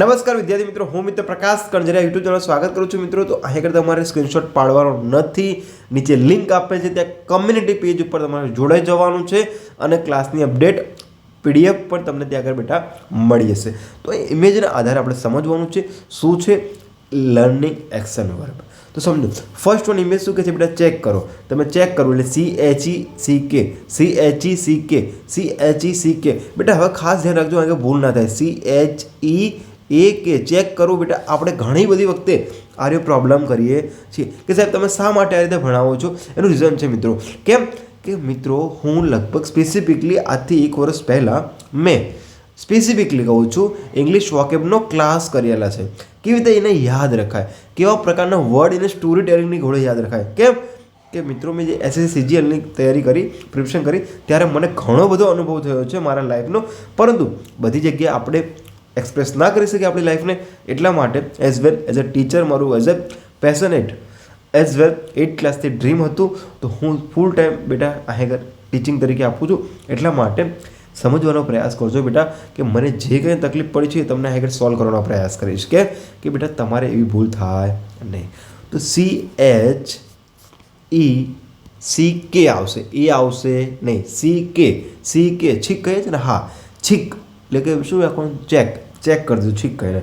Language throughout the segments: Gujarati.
નમસ્કાર વિદ્યાર્થી મિત્રો, હું મિત્ર પ્રકાશ કણજરિયા યુટ્યુબ ચેનલ સ્વાગત કરું છું. મિત્રો, તો અહીં આગળ તમારે સ્ક્રીનશોટ પાડવાનો નથી. નીચે લિંક આપેલ છે, ત્યાં કમ્યુનિટી પેજ ઉપર તમારે જોડાઈ જવાનું છે અને ક્લાસની અપડેટ પીડીએફ પણ તમને ત્યાં આગળ બેટા મળી જશે. તો એ ઇમેજના આધારે આપણે સમજવાનું છે, શું છે લર્નિંગ એક્શન વર્બ તો સમજો ફર્સ્ટ વન ઇમેજ શું કહે છે? બેટા ચેક કરો. તમે ચેક કરો એટલે C H E C K C H E C K C H E C K બેટા, હવે ખાસ ધ્યાન રાખજો કે ભૂલ ના થાય. સી એચ ઈ એ કે ચેક કરવું બેટા, આપણે ઘણી બધી વખતે આર્યો પ્રોબ્લેમ કરીએ છીએ. કે સાહેબ, તમે શા માટે આ રીતે ભણાવો છો? એનું રીઝન છે મિત્રો. કેમ? કે મિત્રો, હું લગભગ સ્પેસિફિકલી આજથી એક વર્ષ પહેલાં મેં સ્પેસિફિકલી કહું છું ઇંગ્લિશ વોકેબનો ક્લાસ કરેલા છે. કેવી રીતે એને યાદ રખાય? કેવા પ્રકારના વર્ડ એને સ્ટોરી ટેલિંગની ઘોડે યાદ રખાય? કેમ? કે મિત્રો, મેં જે એસએસસી સીજીએલની તૈયારી કરી પ્રિપરેશન કરી, ત્યારે મને ઘણો બધો અનુભવ થયો છે મારા લાઈફનો પરંતુ બધી જગ્યાએ આપણે એક્સપ્રેસ ના કરી શકીએ આપણી લાઈફને એટલા માટે as well as a teacher મારું as a passionate as well at ક્લાસથી dream હતું, તો હું ફૂલ ટાઈમ બેટા આગળ ટીચિંગ તરીકે આપું છું. એટલા માટે સમજવાનો પ્રયાસ કરજો બેટા કે મને જે કંઈ તકલીફ પડી છે એ તમને આગળ સોલ્વ કરવાનો પ્રયાસ કરીશ. કે કે બેટા તમારે એવી ભૂલ થાય નહીં. તો સી એચ ઈ સી કે આવશે. એ આવશે નહીં. સી કે સી કે છીક કહે છે ને, હા. છીક. એટલે કે શું રાખવાનું? ચેક ચેક કરી દીધું, ઠીક કહીને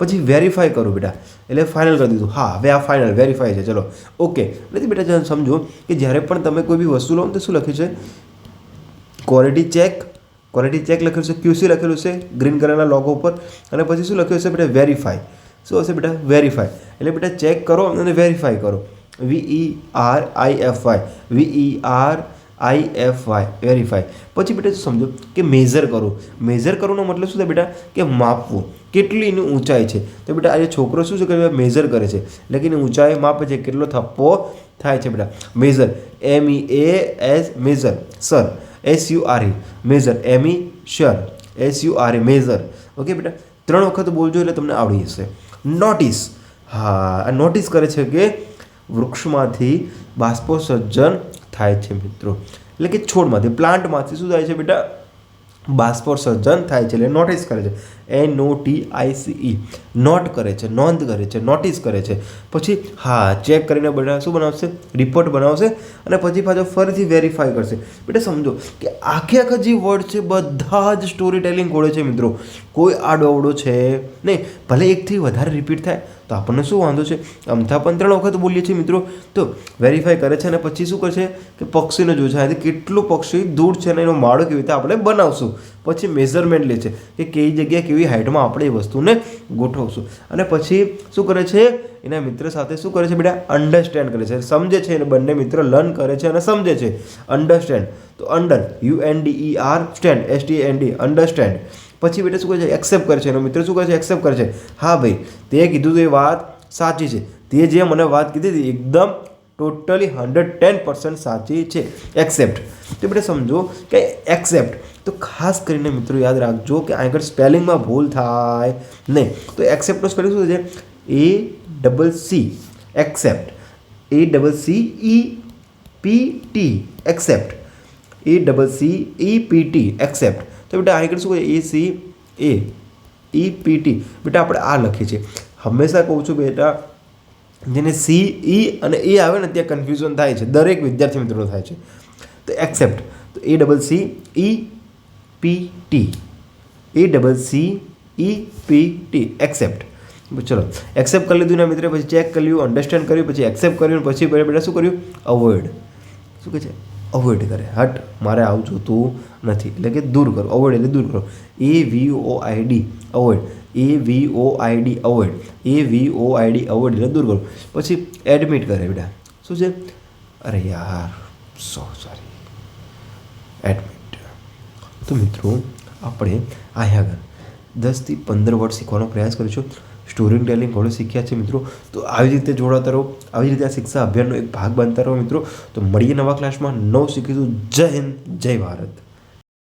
પછી વેરીફાઈ કરું બેટા. એટલે ફાઇનલ કરી દીધું. હા, હવે આ ફાઇનલ વેરીફાઈ છે. ચલો. ઓકે એટલે બેટા સમજો કે જ્યારે પણ તમે કોઈ બી વસ્તુ લો, તો શું લખ્યું છે? ક્વોલિટી ચેક ક્વોલિટી ચેક લખ્યું છે. ક્યુસી લખેલું છે ગ્રીન કલરના લોગો ઉપર. અને પછી શું લખ્યું છે બેટા? વેરીફાઈ શું હશે બેટા? વેરીફાઈ એટલે બેટા ચેક કરો અને વેરીફાઈ કરો. V E R I F Y V E R I F Y verify પછી બેટા શું સમજો? કે મેઝર કરો. મેઝર કરવાનો મતલબ શું થાય બેટા? કે માપવું. કેટલી એની ઊંચાઈ છે? તો બેટા આજે છોકરો શું છે કે મેઝર કરે છે. એટલે એની ઊંચાઈ માપે છે. કેટલો થપ્પો થાય છે બેટા? Measure M E A S measure sure S U R E measure M E sure S U R E measure okay બેટા? ત્રણ વખત બોલજો એટલે તમને આવડી જશે. નોટિસ હા, આ નોટિસ કરે છે કે વૃક્ષમાંથી બાષ્પોસર્જન થાય છે મિત્રો. એટલે કે છોડમાંથી, પ્લાન્ટમાંથી શું થાય છે બેટા? બાષ્પોસર્જન થાય છે, એટલે નોટિસ કરે છે. N O T I note કરે છે, નોંધ કરે છે, નોટિસ કરે છે. પછી, હા, ચેક કરીને બધા શું બનાવશે? રિપોર્ટ બનાવશે અને પછી પાછો ફરીથી વેરીફાઈ કરશે. બેટા સમજો કે આખે આખા જે વર્ડ છે, બધા જ સ્ટોરી ટેલિંગ ઘોડે છે મિત્રો. કોઈ આડો અવડો છે? નહીં, ભલે એકથી વધારે રિપીટ થાય, તો આપણને શું વાંધો છે? અમથા પણ ત્રણ વખત બોલીએ છીએ મિત્રો, તો વેરીફાઈ કરે છે અને પછી શું કરશે? કે પક્ષીને જોશે અહીંથી કેટલું પક્ષી દૂર છે અને એનો માળો કેવી રીતે આપણે બનાવશું? પછી મેઝરમેન્ટ લે છે કે કઈ જગ્યાએ કેવી હાઇટમાં આપણે એ વસ્તુને ગોઠવશું. અને પછી શું કરે છે? એના મિત્ર સાથે શું કરે છે બેટા? અન્ડરસ્ટેન્ડ કરે છે. સમજે છે અને બંને મિત્ર લર્ન કરે છે અને સમજે છે. અન્ડરસ્ટેન્ડ તો under U N D E R stand S T N D understand પછી બેટા શું કરે છે? એક્સેપ્ટ કરે છે. એનો મિત્ર શું કરે છે? એક્સેપ્ટ કરે છે. હા ભાઈ, તે કીધું એ વાત સાચી છે. તે જે મને વાત કીધી હતી, એકદમ ટોટલી હંડ્રેડ ટેન પર્સન્ટ સાચી છે. એક્સેપ્ટ તો બેટા સમજો કે એક્સેપ્ટ તો ખાસ કરીને મિત્રો યાદ રાખજો કે આગળ સ્પેલિંગમાં ભૂલ થાય નહીં. તો એક્સેપ્ટનો સ્પેલિંગ શું છે A double C accept A double C E P T accept A double C E P T accept તો બેટા આગળ શું કહે A C A E P T બેટા આપણે આ લખીએ છીએ. હંમેશા કહું છું બેટા, જેને સી ઈ અને એ આવે ને ત્યાં કન્ફ્યુઝન થાય છે. દરેક વિદ્યાર્થી મિત્રો થાય છે. તો એક્સેપ્ટ તો A double C E P T A double C E P T accept ચલો. એક્સેપ્ટ કરી લીધું ને મિત્ર, પછી ચેક કર્યું અન્ડરસ્ટેન્ડ કર્યું, પછી એક્સેપ્ટ કર્યું પછી બેટા શું કર્યું? અવોઇડ શું કહે છે? અવોઇડ કરે. હટ. મારે આવું જોતું નથી. એટલે કે દૂર કરો. અવોઇડ એટલે દૂર કરો. A V O I avoid A V O I avoid A V O I avoid એટલે દૂર કરો. પછી એડમિટ કરે બેટા. શું છે? અરે યાર. સો સોરી એડમિટ તો મિત્રો, આપણે અહીંયા આગળ. દસથી પંદર વર્ડ શીખવાનો પ્રયાસ કરીશું. સ્ટોરી ટેલિંગ ઘણું શીખ્યા છે મિત્રો. તો આવી રીતે જોડાતા રહો. આવી રીતે આ શિક્ષા અભિયાનનો એક ભાગ બનતા રહો મિત્રો. તો મળીએ નવા ક્લાસમાં નવ શીખીશું. જય હિન્દ, જય ભારત.